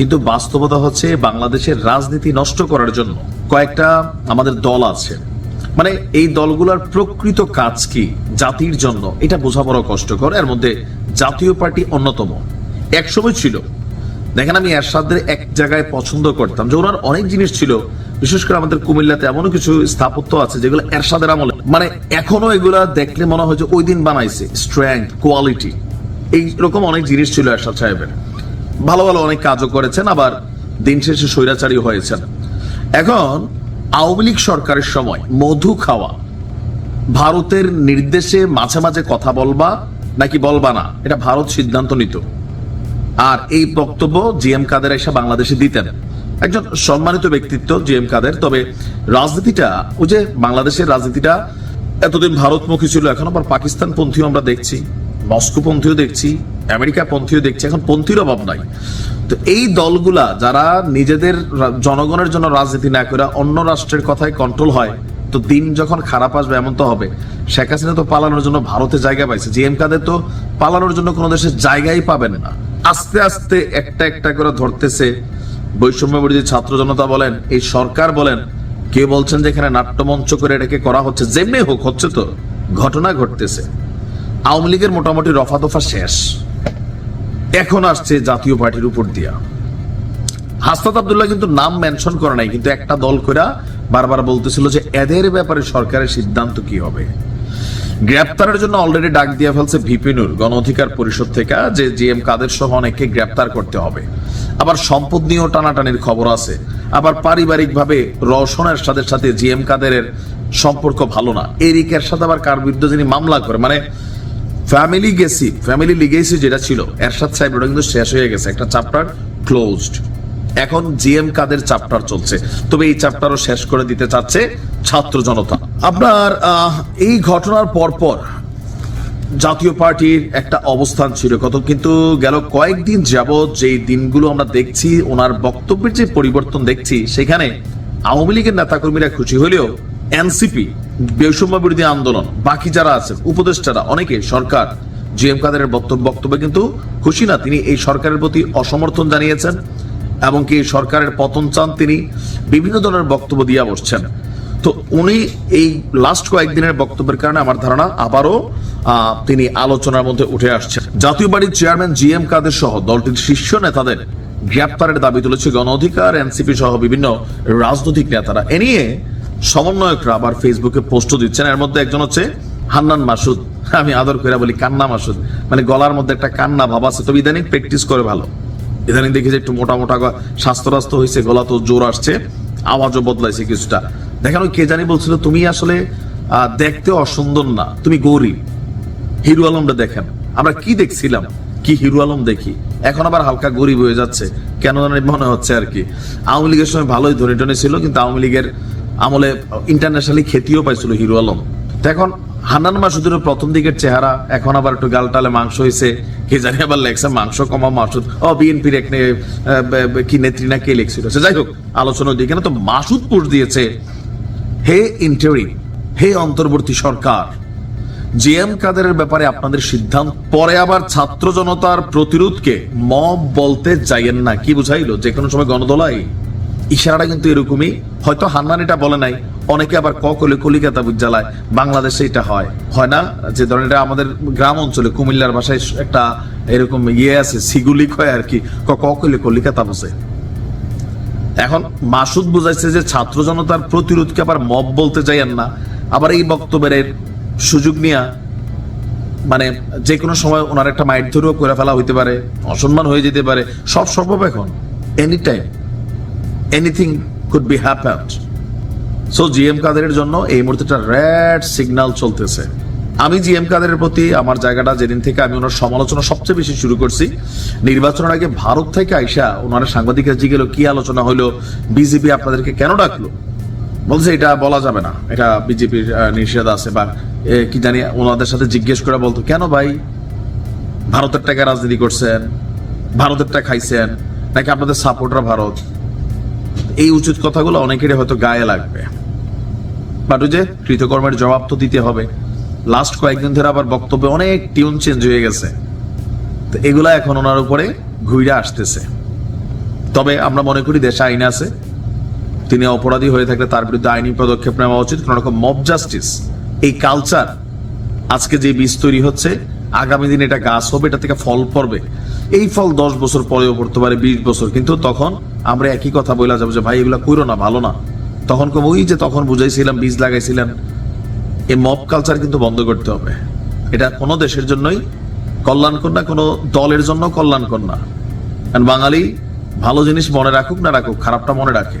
কিন্তু বাস্তবতা হচ্ছে বাংলাদেশের রাজনীতি নষ্ট করার জন্য কয়েকটা আমাদের দল আছে। মানে এই দলগুলোর প্রকৃত কাজ কি? জাতির জন্য। এটা বোঝা বড় কষ্টকর। এর মধ্যে জাতীয় পার্টি অন্যতম। একসময় ছিল। দেখেন আমি এরশাদের এক জায়গায় পছন্দ করতাম, যে ওনার অনেক জিনিস ছিল। বিশেষ করে আমাদের কুমিল্লাতে এমনও কিছু স্থাপত্য আছে যেগুলো এরশাদের আমলে। মানে এখনও এগুলা দেখলে মনে হয় যে ওই দিন বানাইছে। স্ট্রেংথ কোয়ালিটি এইরকম অনেক জিনিস ছিল এরশাদ সাহেবের। ভালো ভালো অনেক কাজও করেছেন, আবার দিন শেষে স্বৈরাচারী হয়েছেন। এখন আওয়ামী লীগ সরকারের সময় মধু খাওয়া, ভারতের নির্দেশে মাঝে মাঝে কথা বলবা নাকি বলবা না, এটা ভারত সিদ্ধান্ত নিত। আর এই বক্তব্য জি এম কাদের এসে বাংলাদেশে দিতেন। একজন সম্মানিত ব্যক্তিত্ব জি এম কাদের, তবে রাজনীতিটা, ওই যে বাংলাদেশের রাজনীতিটা এতদিন ভারতমুখী ছিল, এখন আবার পাকিস্তান পন্থীও আমরা দেখছি মস্কো পন্থীও দেখছি আমেরিকা পন্থীও দেখছে, এখন পন্থীর অভাব নাই। তো এই দলগুলা যারা নিজেদের জনগণের জন্য রাজনীতি না করে অন্য রাষ্ট্রের কথায় কন্ট্রোল হয়, তো দিন যখন খারাপ আসবে এমন তো হবে। শেখ হাসিনা তো পালানোর জন্য ভারতে জায়গা পাইছে, জি এম কাদের তো পালানোর জন্য কোনো দেশের জায়গাই পাবেন না। আস্তে আস্তে একটা একটা করে ধরতেছে। বৈষম্য ছাত্র জনতা বলেন, এই সরকার বলেন কে বলছেন যে এখানে নাট্যমঞ্চ করে এটাকে করা হচ্ছে, যেমনি হোক, হচ্ছে তো। ঘটনা ঘটতেছে। আওয়ামী লীগের মোটামুটি রফা দফা শেষ। এখন আসছে জাতীয় পার্টির উপর দিয়া। হাসনাত আবদুল্লাহ কিন্তু নাম মেনশন করে নাই, কিন্তু একটা দল কইরা বারবার বলতেছিল যে এদের ব্যাপারে সরকারের সিদ্ধান্ত কি হবে। গ্রেপ্তারের জন্য অলরেডি ডাক দিয়ে ফেলছে ভিপিনুর, গণ অধিকার পরিষদ থেকে, যে জি এম কাদের সহ অনেককে গ্রেপ্তার করতে হবে। আবার সম্পদ নিয়েও টানাটানির খবর আছে। আবার পারিবারিক ভাবে রওশনের সাথে সাথে জি এম কাদেরের সম্পর্ক ভালো না। এরিকের সাথে আবার কার বিরুদ্ধে যিনি মামলা করে মানে ফ্যামিলি গেসি ফ্যামিলি লিগেসি যেটা ছিল, এরশাদ সাহেব ওটা কিন্তু শেষ হয়ে গেছে। একটা চ্যাপ্টার ক্লোজড এখন জিএম কাদের চ্যাপ্টার চলছে। তবে এই চ্যাপ্টারও শেষ করে দিতে চাচ্ছে ছাত্র জনতা। আপনার এই ঘটনার পরপর জাতীয় পার্টির একটা অবস্থান ছিল। কত কিন্তু গেল কয়েকদিন যাবৎ যেই দিনগুলো আমরা দেখছি, ওনার বক্তব্যের যে পরিবর্তন দেখছি, সেখানে আওয়ামী লীগের নেতাকর্মীরা খুশি হলেও এনসিপি, বৈষম্য বিরোধী আন্দোলন, বাকি যারা আছেন, উপদেষ্টারা, অনেকে সরকার। জি এম কাদের বক্তব্য বক্তব্যে কিন্তু খুশি না, তিনি এই সরকারের প্রতি অসমর্থন জানিয়েছেন এবং কি সরকারের পতন চান তিনি বিভিন্ন ধরনের বক্তব্য দিয়ে বসছেন। তো উনি এই লাস্ট কয়েকদিনের বক্তব্যের কারণে আমার ধারণা আবারও তিনি আলোচনার মধ্যে উঠে আসছেন। জাতীয় বাড়ির চেয়ারম্যান জি এম কাদের সহ দলটির শীর্ষ নেতাদের গ্রেপ্তারের দাবি তুলেছে গণ অধিকার, এনসিপি সহ বিভিন্ন রাজনৈতিক নেতারা। এ নিয়ে সমন্বয়করা আবার ফেসবুকে পোস্টও দিচ্ছেন। এর মধ্যে একজন হচ্ছে হান্নান মাসুদ। আমি আদর করে বলি কান্না মাসুদ। মানে গলার মধ্যে একটা কান্না ভাব আছে। তবে ইদানিং প্র্যাকটিস করে ভালো। ইদানিং দেখি যে একটু মোটা মোটা গ- স্বাস্থ্য রাস্ত হয়েছে গলা তো জোর আসছে, আওয়াজও বদলাইছে কিছুটা। দেখেন কে জানি বলছিল, তুমি আসলে দেখতে অসুন্দর না, তুমি গরিব হিরু আলমটা দেখেন। আমরা কি দেখছিলাম? কি হিরু আলম দেখি? এখন আবার হালকা গরিব হয়ে যাচ্ছে। কেন মনে হচ্ছে আর কি। আওয়ামী লীগের সময় ভালোই ধরে টনে ছিল, কিন্তু আওয়ামী লীগের আমলে ইন্টারন্যাশনালি খ্যাতিও পাইছিল হিরু আলম। এখন হান্নান মাসুদের প্রথম দিকের চেহারা, এখন আবার একটু গালটালে মাংস হয়েছে কে জানি আবার লেখছে মাংস কমা মাসুদ। ও, বিএনপির এক কি নেত্রী না কে লেখছিল? সে যাই হোক আলোচনা দিকে না, তো মাসুদ পোস্ট দিয়েছে, হে ইন্টারি হে, অন্তর্বর্তী সরকার জিএম কাদেরের ব্যাপারে আপনাদের সিদ্ধান্ত, পরে আবার ছাত্র জনতার প্রতিরোধকে মব বলতে যাইয়েন না। কি বুঝাইলো? যে কোনো সময় গণদলাই। ইশারাটা কিন্তু এরকমই। হয়তো হান্নান এটা বলে নাই, অনেকে আবার ক কলে কলিকাতা বিদ্যালয় বাংলাদেশে এটা হয়। হয় না? যে ধরেন এটা আমাদের গ্রাম অঞ্চলে, কুমিল্লার ভাষায় একটা এরকম ইয়ে আছে, সিগুলি কয় আর কি, ক কলে কলিকাতা বসে এখন মাসুদ বুঝাইছে যে ছাত্র জনতার প্রতিরোধকে আবার মব বলতে যাইয়েন না। আবার এই বক্তব্যের সুযোগ নিয়ে মানে যে কোনো সময় ওনার একটা মাইট ধরেও করে ফেলা হইতে পারে, অসম্মান হয়ে যেতে পারে, সব সম্ভব এখন any time anything could be happened so GM কাদেরের জন্য এই মুহূর্তে একটা রেড সিগন্যাল চলতেছে। আমি জিএম কাদেরের প্রতি আমার জায়গাটা যেদিন থেকে আমি ওনার সমালোচনা সবচেয়ে বেশি শুরু করছি, নির্বাচনের আগে ভারত থেকে আইসা ওনার সাংবাদিকরা জিগেলো কি আলোচনা হলো বিজেপি আপনাদেরকে কেন ডাকলো? বলছে, এটা বলা যাবে না। এটা বিজেপির নিষেধ আছে বা কি জানি ওনাদের সাথে জিজ্ঞেস করে বলতো, কেন ভাই? ভারতের টাকা রাজনীতি করছেন, ভারতের টাকা খাইছেন, নাকি আপনাদের সাপোর্টার ভারত? এই উচিত কথাগুলো অনেকেরই হয়তো গায়ে লাগবে। বাট যে, কৃতকর্মের জবাব তো দিতে হবে। লাস্ট কয়েকদিন ধরে আবার বক্তব্যে অনেক টিউন চেঞ্জ হয়ে গেছে। তো এগুলা এখন ওনার উপরে ঘুরে আসতেছে। তবে আমরা মনে করি দেশে আইন আছে। তিনি অপরাধী হয়ে থাকলে তার বিরুদ্ধে আইনি পদক্ষেপ নেওয়া উচিত। কোন রকম মব জাস্টিস এই কালচার আজকে যে বীজ তৈরি হচ্ছে আগামী দিনে এটা গাছ হবে, এটা থেকে ফল পড়বে। এই ফল দশ বছর পরেও পড়তে পারে, বিশ বছর। কিন্তু তখন আমরা একই কথা বলা যাব যে, ভাই, এগুলো কইরো না, ভালো না। তখন কম ওই যে তখন বুঝাইছিলাম, বীজ লাগাইছিলেন এই মব কালচার কিন্তু বন্ধ করতে হবে। এটা কোনো দেশের জন্যই কল্যাণকর না, কোনো দলের জন্য কল্যাণকর না। কারণ বাঙালি ভালো জিনিস মনে রাখুক না রাখুক, খারাপটা মনে রাখে।